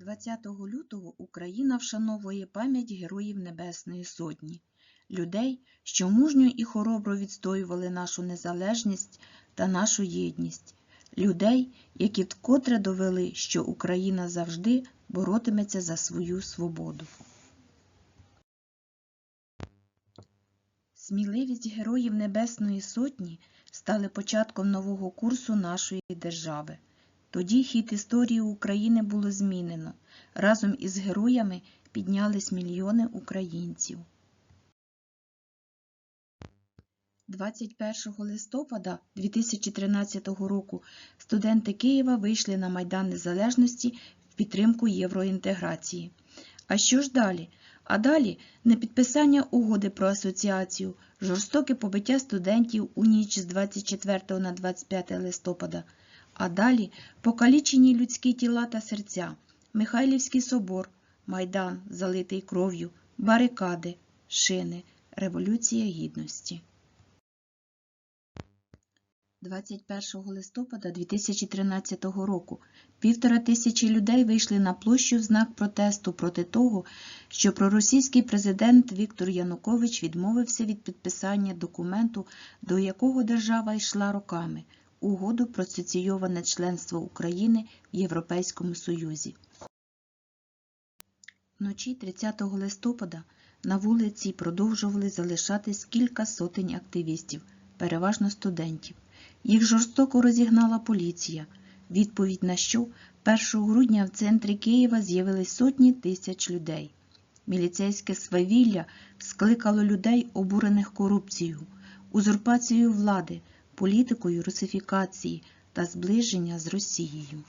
20 лютого Україна вшановує пам'ять Героїв Небесної Сотні, людей, що мужньо і хоробро відстоювали нашу незалежність та нашу єдність, людей, які вкотре довели, що Україна завжди боротиметься за свою свободу. Сміливість Героїв Небесної Сотні стали початком нового курсу нашої держави. Тоді хід історії України було змінено. Разом із героями піднялись мільйони українців. 21 листопада 2013 року студенти Києва вийшли на Майдан Незалежності в підтримку євроінтеграції. А що ж далі? А далі непідписання угоди про асоціацію, жорстоке побиття студентів у ніч з 24 на 25 листопада, а далі покалічені людські тіла та серця, Михайлівський собор, Майдан, залитий кров'ю, барикади, шини, Революція Гідності. 21 листопада 2013 року півтора тисячі людей вийшли на площу в знак протесту проти того, що проросійський президент Віктор Янукович відмовився від підписання документу, до якого держава йшла роками – угоду про асоційоване членство України в Європейському Союзі. Вночі 30 листопада на вулиці продовжували залишатись кілька сотень активістів, переважно студентів. Їх жорстоко розігнала поліція, відповідь на що 1 грудня в центрі Києва з'явились сотні тисяч людей. Міліцейське свавілля скликало людей, обурених корупцією, узурпацією влади, політикою русифікації та зближення з Росією.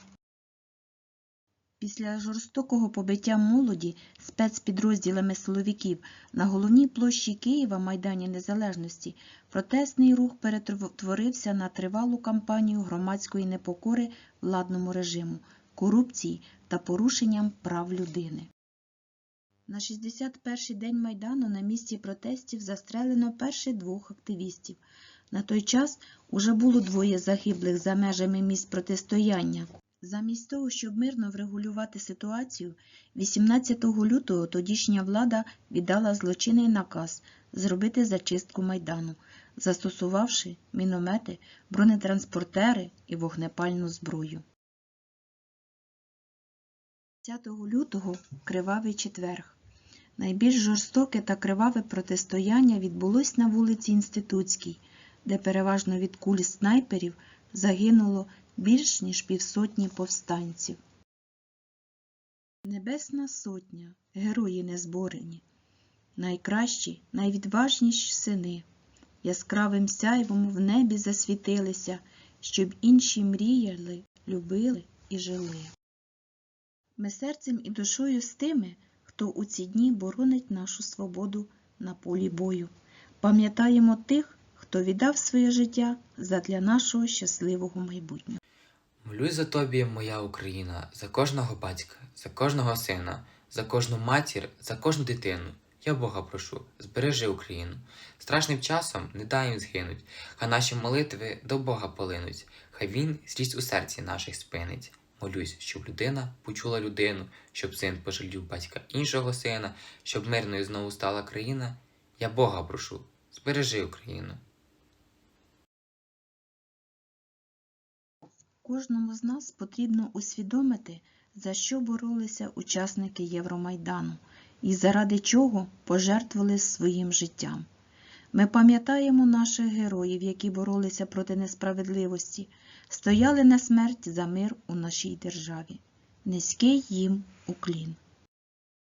Після жорстокого побиття молоді спецпідрозділами силовиків на головній площі Києва Майдані Незалежності протестний рух перетворився на тривалу кампанію громадської непокори владному режиму, корупції та порушенням прав людини. На 61-й день Майдану на місці протестів застрелено перших двох активістів. На той час уже було двоє загиблих за межами місць протистояння. Замість того, щоб мирно врегулювати ситуацію, 18 лютого тодішня влада віддала злочинний наказ зробити зачистку Майдану, застосувавши міномети, бронетранспортери і вогнепальну зброю. 10 лютого – Кривавий четверг. Найбільш жорстоке та криваве протистояння відбулось на вулиці Інститутській, де переважно від куль снайперів загинуло більш ніж півсотні повстанців. Небесна сотня, герої незборені, найкращі, найвідважніші сини, яскравим сяйвом в небі засвітилися, щоб інші мріяли, любили і жили. Ми серцем і душою з тими, хто у ці дні боронить нашу свободу на полі бою. Пам'ятаємо тих, хто віддав своє життя задля нашого щасливого майбутнього. Молюсь за тобі, моя Україна, за кожного батька, за кожного сина, за кожну матір, за кожну дитину. Я Бога прошу, збережи Україну. Страшним часом не дай їм згинуть, хай наші молитви до Бога полинуть, хай Він злість у серці наших спинить. Молюсь, щоб людина почула людину, щоб син пожалів батька іншого сина, щоб мирною знову стала країна. Я Бога прошу, збережи Україну. Кожному з нас потрібно усвідомити, за що боролися учасники Євромайдану і заради чого пожертвували своїм життям. Ми пам'ятаємо наших героїв, які боролися проти несправедливості, стояли на смерть за мир у нашій державі. Низький їм уклін.